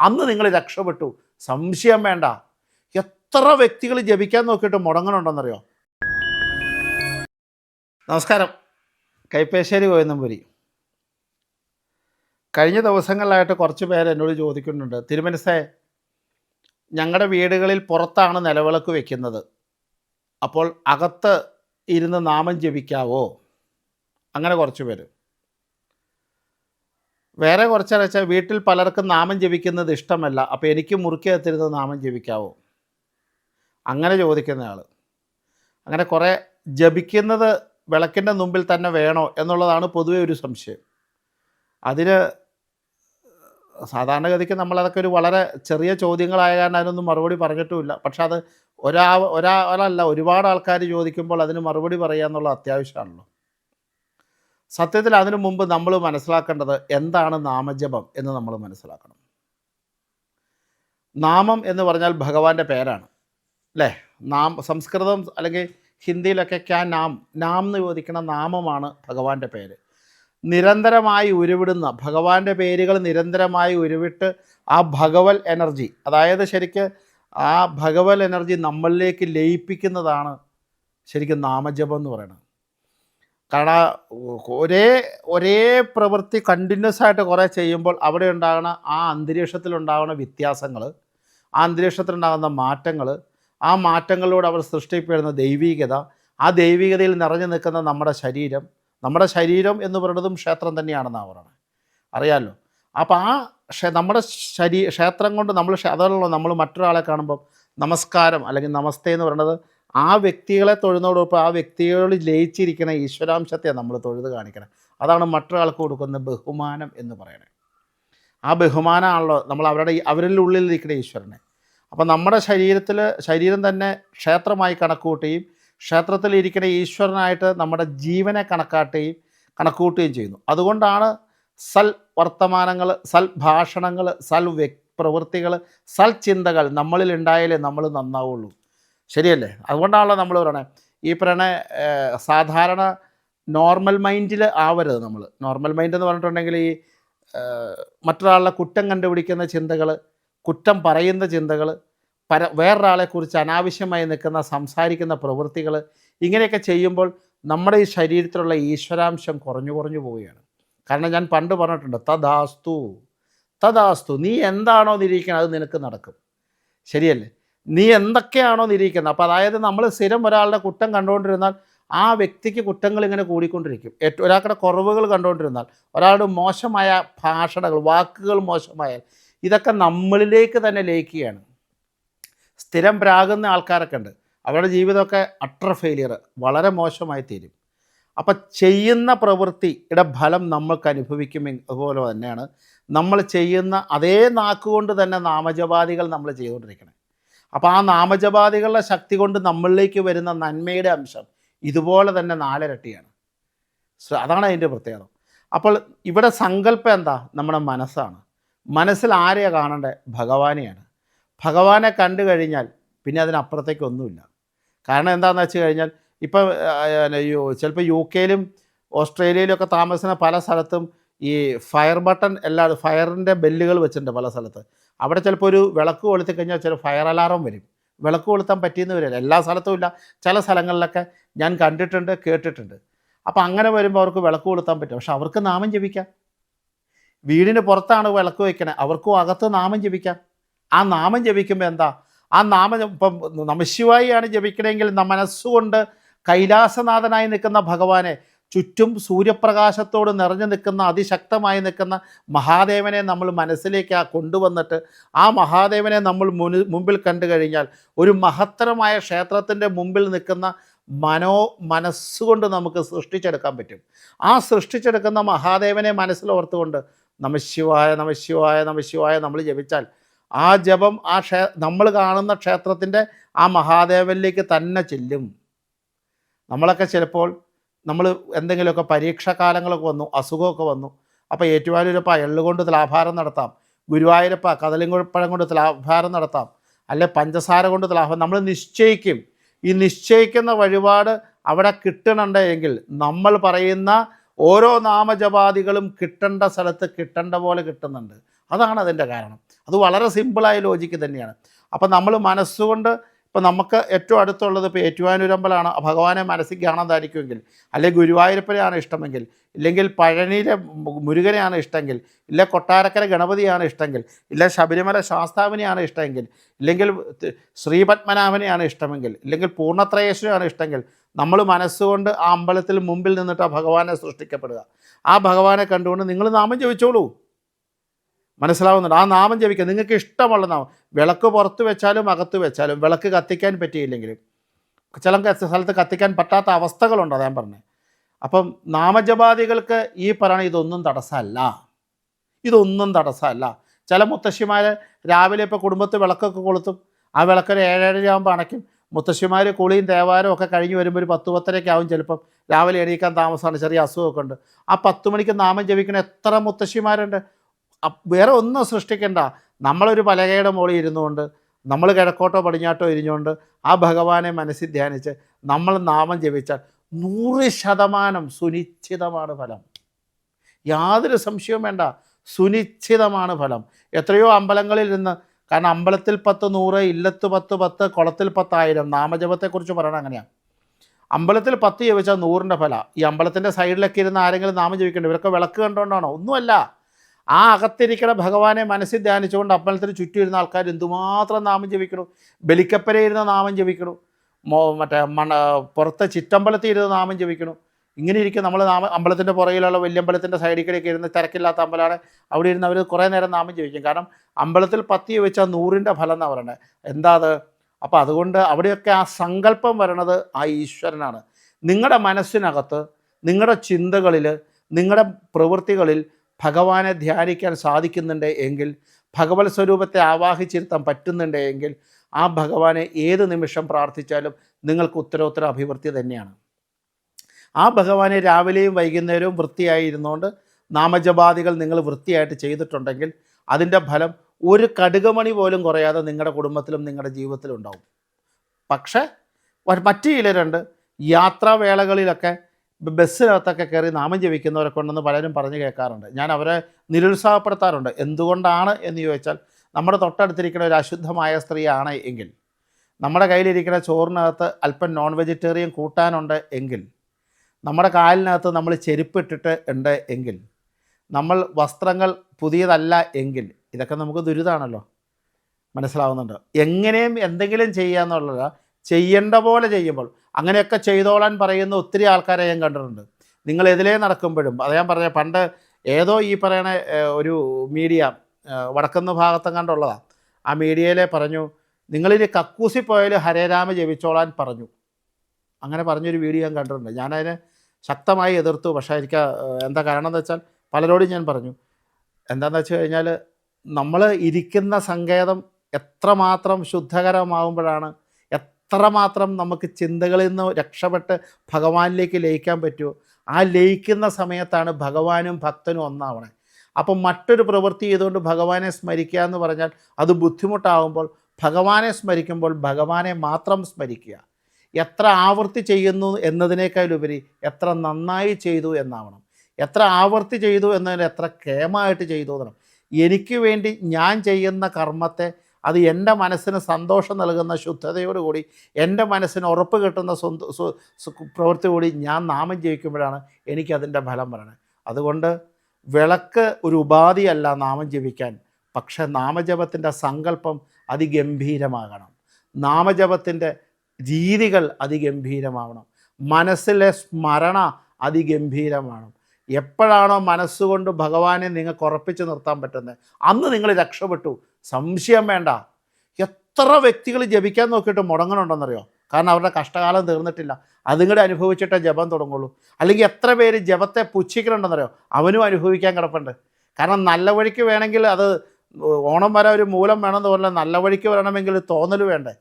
അന്ന് നിങ്ങൾ രക്ഷപ്പെട്ടു. സംശയം വേണ്ട. എത്ര വ്യക്തികൾ ജപിക്കാൻ നോക്കിയിട്ട് മുടങ്ങണുണ്ടെന്നറിയോ? നമസ്കാരം. കൈപ്പേശ്ശേരി കോയന്നമ്പുരി. കഴിഞ്ഞ ദിവസങ്ങളിലായിട്ട് കുറച്ച് പേര് എന്നോട് ചോദിക്കുന്നുണ്ട്. തിരുമനസേ ഞങ്ങളുടെ വീടുകളിൽ പുറത്താണ് നിലവിളക്ക് വെക്കുന്നത്. അപ്പോൾ അകത്ത് ഇരുന്ന് നാമം ജപിക്കാവോ? അങ്ങനെ കുറച്ച് പേര്. വേറെ കുറച്ചാൽ വെച്ചാൽ വീട്ടിൽ പലർക്കും നാമം ജപിക്കുന്നത് ഇഷ്ടമല്ല. അപ്പോൾ എനിക്ക് മുറുക്കിയകത്തിരുന്ന് നാമം ജപിക്കാവോ? അങ്ങനെ ചോദിക്കുന്ന ആൾ അങ്ങനെ കുറേ ജപിക്കുന്നത് വിളക്കിന്റെ മുമ്പിൽ തന്നെ വേണോ എന്നുള്ളതാണ് പൊതുവെ ഒരു സംശയം. അതിന് സാധാരണഗതിക്ക് നമ്മളതൊക്കെ ഒരു വളരെ ചെറിയ ചോദ്യങ്ങളായ കാരണം അതിനൊന്നും മറുപടി പറഞ്ഞിട്ടുമില്ല. പക്ഷെ അത് ഒരാ ഒരാളല്ല ഒരുപാട് ആൾക്കാർ ചോദിക്കുമ്പോൾ അതിന് മറുപടി പറയുക എന്നുള്ള അത്യാവശ്യമാണല്ലോ. സത്യത്തിൽ അതിനു മുമ്പ് നമ്മൾ മനസ്സിലാക്കേണ്ടത് എന്താണ് നാമജപം എന്ന് നമ്മൾ മനസ്സിലാക്കണം. നാമം എന്ന് പറഞ്ഞാൽ ഭഗവാന്റെ പേരാണ്. അല്ലേ നാം സംസ്കൃതം അല്ലെങ്കിൽ ഹിന്ദിയിലൊക്കെ ക്യാ നാം നാം എന്ന് ചോദിക്കുന്ന നാമമാണ് ഭഗവാന്റെ പേര്. നിരന്തരമായി ഉരുവിടുന്ന ഭഗവാന്റെ പേരുകൾ നിരന്തരമായി ഉരുവിട്ട് ആ ഭഗവൽ എനർജി അതായത് ശരിക്ക് ആ ഭഗവൽ എനർജി നമ്മളിലേക്ക് ലയിപ്പിക്കുന്നതാണ് ശരിക്കും നാമജപം എന്ന് പറയുന്നത്. കാരണം ഒരേ ഒരേ പ്രവൃത്തി കണ്ടിന്യൂസ് ആയിട്ട് കുറേ ചെയ്യുമ്പോൾ അവിടെ ഉണ്ടാകുന്ന ആ അന്തരീക്ഷത്തിലുണ്ടാകുന്ന വ്യത്യാസങ്ങൾ ആ അന്തരീക്ഷത്തിലുണ്ടാകുന്ന മാറ്റങ്ങൾ ആ മാറ്റങ്ങളിലൂടെ അവർ സൃഷ്ടിപ്പെടുന്ന ദൈവീകത ആ ദൈവികതയിൽ നിറഞ്ഞു നിൽക്കുന്ന നമ്മുടെ ശരീരം നമ്മുടെ ശരീരം എന്ന് പറയുന്നതും ക്ഷേത്രം തന്നെയാണെന്നാണ് പറയുന്നത്. അറിയാമല്ലോ അപ്പോൾ ആ നമ്മുടെ ശരീ ക്ഷേത്രം കൊണ്ട് നമ്മൾ അതല്ലോ നമ്മൾ മറ്റൊരാളെ കാണുമ്പോൾ നമസ്കാരം അല്ലെങ്കിൽ നമസ്തേ എന്ന് പറയുന്നത് ആ വ്യക്തികളെ തൊഴുന്നതോടൊപ്പം ആ വ്യക്തികളിൽ ലയിച്ചിരിക്കുന്ന ഈശ്വരാംശത്തെ നമ്മൾ തൊഴുത് കാണിക്കണം. അതാണ് മറ്റൊരാൾക്ക് കൊടുക്കുന്ന ബഹുമാനം എന്ന് പറയുന്നത് ആ ബഹുമാനമാണല്ലോ നമ്മൾ അവരുടെ അവരുടെ ഈശ്വരനെ. അപ്പോൾ നമ്മുടെ ശരീരത്തിൽ ശരീരം തന്നെ ക്ഷേത്രമായി കണക്കുകൂട്ടുകയും ക്ഷേത്രത്തിൽ ഇരിക്കുന്ന ഈശ്വരനായിട്ട് നമ്മുടെ ജീവനെ കണക്കാട്ടുകയും കണക്കുകൂട്ടുകയും ചെയ്യുന്നു. അതുകൊണ്ടാണ് സൽ വർത്തമാനങ്ങൾ സൽ ഭാഷണങ്ങൾ സൽ പ്രവൃത്തികൾ സൽ ചിന്തകൾ നമ്മളിൽ ഉണ്ടായാലേ നമ്മൾ നന്നാവുള്ളൂ. ശരിയല്ലേ? അതുകൊണ്ടാണല്ലോ നമ്മൾ പറയണേ. ഈ പറയണ സാധാരണ നോർമൽ മൈൻഡിൽ ആവരുത് നമ്മൾ നോർമൽ മൈൻഡ് എന്ന് പറഞ്ഞിട്ടുണ്ടെങ്കിൽ ഈ മറ്റൊരാളെ കുറ്റം കണ്ടുപിടിക്കുന്ന ചിന്തകൾ കുറ്റം പറയുന്ന ചിന്തകൾ പര വേറൊരാളെക്കുറിച്ച് അനാവശ്യമായി നിൽക്കുന്ന സംസാരിക്കുന്ന പ്രവൃത്തികൾ ഇങ്ങനെയൊക്കെ ചെയ്യുമ്പോൾ നമ്മുടെ ഈ ശരീരത്തിലുള്ള ഈശ്വരാംശം കുറഞ്ഞു കുറഞ്ഞു പോവുകയാണ്. കാരണം ഞാൻ പണ്ട് പറഞ്ഞിട്ടുണ്ട് തദാസ്തു തദാസ്തു നീ എന്താണോ നിരീക്കണം അത് നിനക്ക് നടക്കും. ശരിയല്ലേ? നീ എന്തൊക്കെയാണോ നിരീക്കുന്നത് അപ്പോൾ അതായത് നമ്മൾ സ്ഥിരം ഒരാളുടെ കുറ്റം കണ്ടുകൊണ്ടിരുന്നാൽ ആ വ്യക്തിക്ക് കുറ്റങ്ങൾ ഇങ്ങനെ കൂടിക്കൊണ്ടിരിക്കും. ഒരാളുടെ കുറവുകൾ കണ്ടുകൊണ്ടിരുന്നാൽ ഒരാളുടെ മോശമായ ഭാഷണകൾ വാക്കുകൾ മോശമായാൽ ഇതൊക്കെ നമ്മളിലേക്ക് തന്നെ ലയിക്കുകയാണ്. സ്ഥിരം പ്രാകുന്ന ആൾക്കാരൊക്കെ ഉണ്ട്. അവരുടെ ജീവിതമൊക്കെ അട്ടർ ഫെയിലിയർ വളരെ മോശമായി തീരും. അപ്പം ചെയ്യുന്ന പ്രവൃത്തിയുടെ ഫലം നമ്മൾക്ക് അനുഭവിക്കുമെങ്കിൽ അതുപോലെ തന്നെയാണ്. നമ്മൾ ചെയ്യുന്ന അതേ നാക്കുകൊണ്ട് തന്നെ നാമജപാദികൾ നമ്മൾ ചെയ്തുകൊണ്ടിരിക്കണം. അപ്പോൾ ആ നാമജപാദികളുടെ ശക്തി കൊണ്ട് നമ്മളിലേക്ക് വരുന്ന നന്മയുടെ അംശം ഇതുപോലെ തന്നെ നാലിരട്ടിയാണ്. അതാണ് അതിന്റെ പ്രത്യേകത. അപ്പോൾ ഇവിടെ സങ്കല്പം എന്താ? നമ്മുടെ മനസ്സാണ്. മനസ്സിൽ ആരെയാണ് കാണേണ്ടത് ഭഗവാനെയാണ്. ഭഗവാനെ കണ്ടു കഴിഞ്ഞാൽ പിന്നെ അതിനപ്പുറത്തേക്കൊന്നുമില്ല. കാരണം എന്താണെന്ന് വെച്ച് കഴിഞ്ഞാൽ ഇപ്പം ചിലപ്പോൾ യു കെയിലും ഓസ്ട്രേലിയയിലൊക്കെ താമസിക്കുന്ന പല സ്ഥലത്തും ഈ ഫയർ ബട്ടൺ എല്ലാ ഫയറിന്റെ ബെല്ലുകൾ വെച്ചിട്ടുണ്ട് പല സ്ഥലത്ത്. അവിടെ ചിലപ്പോൾ ഒരു വിളക്ക് കൊളുത്തി കഴിഞ്ഞാൽ ചില ഫയർ അലാറം വരും. വിളക്ക് കൊളുത്താൻ പറ്റിയെന്ന് വരില്ല. എല്ലാ സ്ഥലത്തും ഇല്ല. ചില സ്ഥലങ്ങളിലൊക്കെ ഞാൻ കണ്ടിട്ടുണ്ട് കേട്ടിട്ടുണ്ട്. അപ്പോൾ അങ്ങനെ വരുമ്പോൾ അവർക്ക് വിളക്ക് കൊളുത്താൻ പറ്റും. പക്ഷെ അവർക്ക് നാമം ജപിക്കാം. വീടിന് പുറത്താണ് വിളക്ക് വയ്ക്കണേ. അവർക്കും അകത്ത് നാമം ജപിക്കാം. ആ നാമം ജപിക്കുമ്പോൾ എന്താ? ആ നാമം ഇപ്പം നമശിവായിയാണ് ജപിക്കണമെങ്കിൽ മനസ്സുകൊണ്ട് കൈലാസനാഥനായി നിൽക്കുന്ന ഭഗവാനെ ചുറ്റും സൂര്യപ്രകാശത്തോട് നിറഞ്ഞു നിൽക്കുന്ന അതിശക്തമായി നിൽക്കുന്ന മഹാദേവനെ നമ്മൾ മനസ്സിലേക്ക് ആ കൊണ്ടുവന്നിട്ട് ആ മഹാദേവനെ നമ്മൾ മുമ്പിൽ കണ്ടു കഴിഞ്ഞാൽ ഒരു മഹത്തരമായ ക്ഷേത്രത്തിന്റെ മുമ്പിൽ നിൽക്കുന്ന മനോ മനസ്സുകൊണ്ട് നമുക്ക് സൃഷ്ടിച്ചെടുക്കാൻ പറ്റും. ആ സൃഷ്ടിച്ചെടുക്കുന്ന മഹാദേവനെ മനസ്സിലോർത്തുകൊണ്ട് നമശിവായ നമശിവായ നമശിവായ നമ്മൾ ജപിച്ചാൽ ആ ജപം ആ ക്ഷേ നമ്മൾ കാണുന്ന ക്ഷേത്രത്തിന്റെ ആ മഹാദേവനിലേക്ക് തന്നെ ചെല്ലും. നമ്മളൊക്കെ ചിലപ്പോൾ നമ്മൾ എന്തെങ്കിലുമൊക്കെ പരീക്ഷാകാലങ്ങളൊക്കെ വന്നു അസുഖമൊക്കെ വന്നു. അപ്പോൾ എള്ളു എള്ളുകൊണ്ട് തലാഭാരം നടത്താം. ഗുരുവായൂരപ്പ കദലിംകുഴപ്പഴം കൊണ്ട് തലാഭാരം നടത്താം. അല്ലെ പഞ്ചസാര കൊണ്ട് തുലാഭാരം നമ്മൾ നിശ്ചയിക്കും. ഈ നിശ്ചയിക്കുന്ന വഴിപാട് അവിടെ കിട്ടണുണ്ട് എങ്കിൽ നമ്മൾ പറയുന്ന ഓരോ നാമജപാദികളും കിട്ടേണ്ട സ്ഥലത്ത് കിട്ടേണ്ട പോലെ കിട്ടുന്നുണ്ട്. അതാണ് അതിന്റെ കാരണം. അത് വളരെ സിമ്പിളായ ലോജിക്ക് തന്നെയാണ്. അപ്പം നമ്മൾ മനസ്സുകൊണ്ട് ഇപ്പം നമുക്ക് ഏറ്റവും അടുത്തുള്ളത് ഇപ്പോൾ ഏറ്റുവാനൂരമ്പലാണ് ഭഗവാനെ മനസ്സിൽ കാണാതായിരിക്കുമെങ്കിൽ അല്ലെങ്കിൽ ഗുരുവായൂരപ്പനെയാണ് ഇഷ്ടമെങ്കിൽ ഇല്ലെങ്കിൽ പഴനിയിലെ മുരുകനെയാണ് ഇഷ്ടമെങ്കിൽ ഇല്ല കൊട്ടാരക്കര ഗണപതിയാണ് ഇഷ്ടമെങ്കിൽ ഇല്ല ശബരിമല ശാസ്താവിനെയാണ് ഇഷ്ടമെങ്കിൽ ഇല്ലെങ്കിൽ ശ്രീപത്മനാഭനെയാണ് ഇഷ്ടമെങ്കിൽ ഇല്ലെങ്കിൽ പൂർണത്രയേശ്വരനാണ് ഇഷ്ടമെങ്കിൽ നമ്മൾ മനസ്സുകൊണ്ട് ആ അമ്പലത്തിൽ മുമ്പിൽ നിന്നിട്ട് ആ ഭഗവാനെ സൃഷ്ടിക്കപ്പെടുക. ആ ഭഗവാനെ കണ്ടുകൊണ്ട് നിങ്ങൾ നാമം ജപിച്ചോളൂ. മനസ്സിലാവുന്നുണ്ട്. ആ നാമം ജപിക്കുക നിങ്ങൾക്ക് ഇഷ്ടമുള്ള നാമം. വിളക്ക് പുറത്ത് വെച്ചാലും അകത്ത് വെച്ചാലും വിളക്ക് കത്തിക്കാൻ പറ്റിയില്ലെങ്കിലും. ചില സ്ഥലത്ത് കത്തിക്കാൻ പറ്റാത്ത അവസ്ഥകളുണ്ട് അതാ ഞാൻ പറഞ്ഞത് അപ്പം നാമജപാദികൾക്ക് ഈ പറയണ ഇതൊന്നും തടസ്സമല്ല. ഇതൊന്നും തടസ്സമല്ല. ചില മുത്തശ്ശിമാർ രാവിലെ ഇപ്പോൾ കുടുംബത്ത് വിളക്കൊക്കെ കൊളുത്തും. ആ വിളക്കൊരു ഏഴര ആകുമ്പോൾ അണയ്ക്കും. മുത്തശ്ശിമാർ കുളിയും തേവാരും ഒക്കെ കഴിഞ്ഞ് വരുമ്പോൾ ഒരു പത്ത് പത്തരയ്ക്ക് ആവും ചിലപ്പം. രാവിലെ എണീക്കാൻ താമസമാണ് ചെറിയ അസുഖമൊക്കെ ഉണ്ട്. ആ പത്ത് മണിക്ക് നാമം ജപിക്കണ എത്ര മുത്തശ്ശിമാരുണ്ട്. വേറെ ഒന്നും സൃഷ്ടിക്കേണ്ട. നമ്മളൊരു പലകയുടെ മുകളിൽ ഇരുന്നുകൊണ്ട് നമ്മൾ കിഴക്കോട്ടോ പടിഞ്ഞാട്ടോ ഇരിഞ്ഞുകൊണ്ട് ആ ഭഗവാനെ മനസ്സിൽ ധ്യാനിച്ച് നമ്മൾ നാമം ജപിച്ചാൽ നൂറ് ശതമാനം സുനിശ്ചിതമാണ് ഫലം. യാതൊരു സംശയവും വേണ്ട. സുനിശ്ചിതമാണ് ഫലം. എത്രയോ അമ്പലങ്ങളിൽ നിന്ന് കാരണം അമ്പലത്തിൽ പത്ത് നൂറ് ഇല്ലത്ത് പത്ത് പത്ത് കുളത്തിൽ പത്തായിരം നാമജപത്തെക്കുറിച്ച് പറയണം അങ്ങനെയാണ് അമ്പലത്തിൽ പത്ത് ജപിച്ചാൽ നൂറിന്റെ ഫല. ഈ അമ്പലത്തിന്റെ സൈഡിലൊക്കെ ഇരുന്ന് ആരെങ്കിലും നാമം ജപിക്കേണ്ടത് ഇവരൊക്കെ വിളക്ക് കണ്ടുകൊണ്ടാണോ ഒന്നുമല്ല. ആ അകത്തിരിക്കുന്ന ഭഗവാനെ മനസ്സിൽ ധ്യാനിച്ചുകൊണ്ട് അമ്പലത്തിന് ചുറ്റും ഇരുന്ന ആൾക്കാർ എന്തുമാത്രം നാമം ജപിക്കണു? ബലിക്കപ്പര ഇരുന്ന നാമം ജപിക്കണു. മറ്റേ മണ പുറത്തെ ചിറ്റമ്പലത്തിൽ ഇരുന്ന് നാമം ജപിക്കണു. ഇങ്ങനെ ഇരിക്കും നമ്മൾ നാമ അമ്പലത്തിന്റെ പുറകിലുള്ള വലിയമ്പലത്തിന്റെ സൈഡിൽ കൂടെയൊക്കെ ഇരുന്ന് തിരക്കില്ലാത്ത അമ്പലമാണ് അവിടെ ഇരുന്ന് അവർ കുറേ നേരം നാമം ജപിക്കും. കാരണം അമ്പലത്തിൽ പത്തി വെച്ചാൽ നൂറിന്റെ ഫലം എന്നാണ് പറയുന്നത് എന്താ അത്? അപ്പോൾ അതുകൊണ്ട് അവിടെയൊക്കെ ആ സങ്കല്പം വരണത് ആ ഈശ്വരനാണ്. നിങ്ങളുടെ മനസ്സിനകത്ത് നിങ്ങളുടെ ചിന്തകളിൽ നിങ്ങളുടെ പ്രവൃത്തികളിൽ ഭഗവാനെ ധ്യാനിക്കാൻ സാധിക്കുന്നുണ്ട് എങ്കിൽ ഭഗവത് സ്വരൂപത്തെ ആവാഹിച്ചിരുത്താൻ പറ്റുന്നുണ്ട് എങ്കിൽ ആ ഭഗവാനെ ഏത് നിമിഷം പ്രാർത്ഥിച്ചാലും നിങ്ങൾക്ക് ഉത്തരോത്തര അഭിവൃദ്ധി തന്നെയാണ്. ആ ഭഗവാനെ രാവിലെയും വൈകുന്നേരവും വൃത്തിയായി ഇരുന്നുകൊണ്ട് നാമജപാദികൾ നിങ്ങൾ വൃത്തിയായിട്ട് ചെയ്തിട്ടുണ്ടെങ്കിൽ അതിന്റെ ഫലം ഒരു കടുകമണി പോലും കുറയാതെ നിങ്ങളുടെ കുടുംബത്തിലും നിങ്ങളുടെ ജീവിതത്തിലും ഉണ്ടാവും. പക്ഷേ മറ്റു ചിലരുണ്ട്. യാത്രാവേളകളിലൊക്കെ ബസ്സിനകത്തൊക്കെ കയറി നാമം ജപിക്കുന്നവരൊക്കെ ഉണ്ടെന്ന് പലരും പറഞ്ഞു കേൾക്കാറുണ്ട്. ഞാൻ അവരെ നിരുത്സാഹപ്പെടുത്താറുണ്ട്. എന്തുകൊണ്ടാണ് എന്ന് ചോദിച്ചാൽ നമ്മുടെ തൊട്ടടുത്തിരിക്കുന്ന ഒരു അശുദ്ധമായ സ്ത്രീയാണ് എങ്കിൽ നമ്മുടെ കയ്യിലിരിക്കുന്ന ചോറിനകത്ത് അല്പം നോൺ വെജിറ്റേറിയൻ കൂട്ടാനുണ്ട് എങ്കിൽ നമ്മുടെ കാലിനകത്ത് നമ്മൾ ചെരുപ്പിട്ടിട്ട് ഉണ്ട് എങ്കിൽ നമ്മൾ വസ്ത്രങ്ങൾ പുതിയതല്ല എങ്കിൽ ഇതൊക്കെ നമുക്ക് ദുരിതമാണല്ലോ മനസ്സിലാവുന്നുണ്ട്. എങ്ങനെയും എന്തെങ്കിലും ചെയ്യുക എന്നുള്ളത് ചെയ്യേണ്ട പോലെ ചെയ്യുമ്പോൾ അങ്ങനെയൊക്കെ ചെയ്തോളാൻ പറയുന്ന ഒത്തിരി ആൾക്കാരെ ഞാൻ കണ്ടിട്ടുണ്ട്. നിങ്ങൾ എതിലേ നടക്കുമ്പോഴും അത് ഞാൻ പറഞ്ഞ പണ്ട് ഏതോ ഈ പറയണ ഒരു മീഡിയ വടക്കുന്ന ഭാഗത്തും കണ്ടുള്ളതാണ് ആ മീഡിയയിലെ പറഞ്ഞു നിങ്ങളിനി കക്കൂസി പോയാൽ ഹരേരാമ ജപിച്ചോളാൻ പറഞ്ഞു. അങ്ങനെ പറഞ്ഞൊരു വീഡിയോ ഞാൻ കണ്ടിട്ടുണ്ട്. ഞാനതിനെ ശക്തമായി എതിർത്തു. പക്ഷേ എനിക്ക് എന്താ കാരണം എന്ന് വെച്ചാൽ പലരോടും ഞാൻ പറഞ്ഞു എന്താണെന്ന് വെച്ച് കഴിഞ്ഞാൽ നമ്മൾ ഇരിക്കുന്ന സങ്കേതം എത്രമാത്രം ശുദ്ധകരമാകുമ്പോഴാണ് എത്രമാത്രം നമുക്ക് ചിന്തകളിൽ നിന്ന് രക്ഷപ്പെട്ട് ഭഗവാനിലേക്ക് ലയിക്കാൻ പറ്റുമോ? ആ ലയിക്കുന്ന സമയത്താണ് ഭഗവാനും ഭക്തനും ഒന്നാവണേ. അപ്പം മറ്റൊരു പ്രവൃത്തി ചെയ്തുകൊണ്ട് ഭഗവാനെ സ്മരിക്കുക എന്ന് പറഞ്ഞാൽ അത് ബുദ്ധിമുട്ടാകുമ്പോൾ ഭഗവാനെ സ്മരിക്കുമ്പോൾ ഭഗവാനെ മാത്രം സ്മരിക്കുക. എത്ര ആവർത്തി ചെയ്യുന്നു എന്നതിനേക്കാളുപരി എത്ര നന്നായി ചെയ്തു എന്നാവണം. എത്ര ആവർത്തി ചെയ്തു എന്നതിന് എത്ര കേമായിട്ട് ചെയ്തു എന്നാണ് എനിക്ക് വേണ്ടി ഞാൻ ചെയ്യുന്ന കർമ്മത്തെ അത് എന്റെ മനസ്സിന് സന്തോഷം നൽകുന്ന ശുദ്ധതയോടുകൂടി എന്റെ മനസ്സിന് ഉറപ്പ് കിട്ടുന്ന പ്രവൃത്തി കൂടി ഞാൻ നാമം ജീവിക്കുമ്പോഴാണ് എനിക്കതിന്റെ ഫലം വരണത്. അതുകൊണ്ട് വിളക്ക് ഒരു ഉപാധിയല്ല നാമം ജപിക്കാൻ പക്ഷേ നാമജപത്തിന്റെ സങ്കല്പം അതിഗംഭീരമാകണം. നാമജപത്തിന്റെ രീതികൾ അതിഗംഭീരമാവണം. മനസ്സിലെ സ്മരണ അതിഗംഭീരമാണ് എപ്പോഴാണോ മനസ്സുകൊണ്ട് ഭഗവാനെ നിങ്ങൾക്ക് ഉറപ്പിച്ച് നിർത്താൻ പറ്റുന്നത് അന്ന് നിങ്ങൾ രക്ഷപ്പെട്ടു. സംശയം വേണ്ട. എത്ര വ്യക്തികൾ ജപിക്കാൻ നോക്കിയിട്ട് മുടങ്ങണുണ്ടെന്നറിയോ? കാരണം അവരുടെ കഷ്ടകാലം തീർന്നിട്ടില്ല. അതും കൂടെ അനുഭവിച്ചിട്ടേ ജപം തുടങ്ങുള്ളൂ. അല്ലെങ്കിൽ എത്ര പേര് ജപത്തെ പുച്ഛിക്കലുണ്ടെന്നറിയോ അവനും അനുഭവിക്കാൻ കിടപ്പുണ്ട്. കാരണം നല്ല വഴിക്ക് വേണമെങ്കിൽ അത് ഓണം വരെ ഒരു മൂലം വേണമെന്ന് പറഞ്ഞാൽ നല്ല വഴിക്ക് വരണമെങ്കിൽ തോന്നൽ വേണ്ടേ?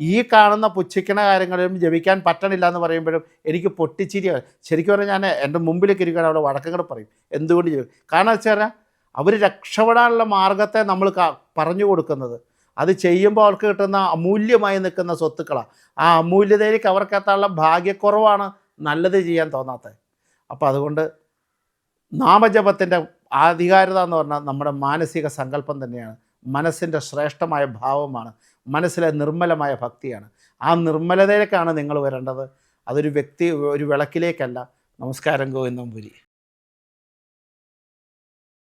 ഈ കാണുന്ന പുച്ഛിക്കണ കാര്യങ്ങളിലും ജപിക്കാൻ പറ്റണില്ല എന്ന് പറയുമ്പോഴും എനിക്ക് പൊട്ടിച്ചിരി. ശരിക്കും പറഞ്ഞാൽ ഞാൻ എന്റെ മുമ്പിലേക്ക് ഇരിക്കുകയാണ് അവിടെ വടക്കങ്ങൾ പറയും. എന്തുകൊണ്ട് ജപിക്കും കാരണം വെച്ച് കഴിഞ്ഞാൽ അവർ രക്ഷപ്പെടാനുള്ള മാർഗത്തെ നമ്മൾ പറഞ്ഞു കൊടുക്കുന്നത്. അത് ചെയ്യുമ്പോൾ അവർക്ക് കിട്ടുന്ന അമൂല്യമായി നിൽക്കുന്ന സ്വത്തുക്കളാണ്. ആ അമൂല്യതയിലേക്ക് അവർക്കെത്താനുള്ള ഭാഗ്യക്കുറവാണ് നല്ലത് ചെയ്യാൻ തോന്നാത്തത്. അപ്പോൾ അതുകൊണ്ട് നാമജപത്തിന്റെ ആധികാരിത എന്ന് പറഞ്ഞാൽ നമ്മുടെ മാനസിക സങ്കല്പം തന്നെയാണ്. മനസ്സിന്റെ ശ്രേഷ്ഠമായ ഭാവമാണ്. മനസ്സിലെ നിർമ്മലമായ ഭക്തിയാണ്. ആ നിർമ്മലതയിലേക്കാണ് നിങ്ങൾ വരേണ്ടത്. അതൊരു വ്യക്തി ഒരു വിളക്കിലേക്കല്ല. നമസ്കാരം ഗോവിന്ദം പുരി.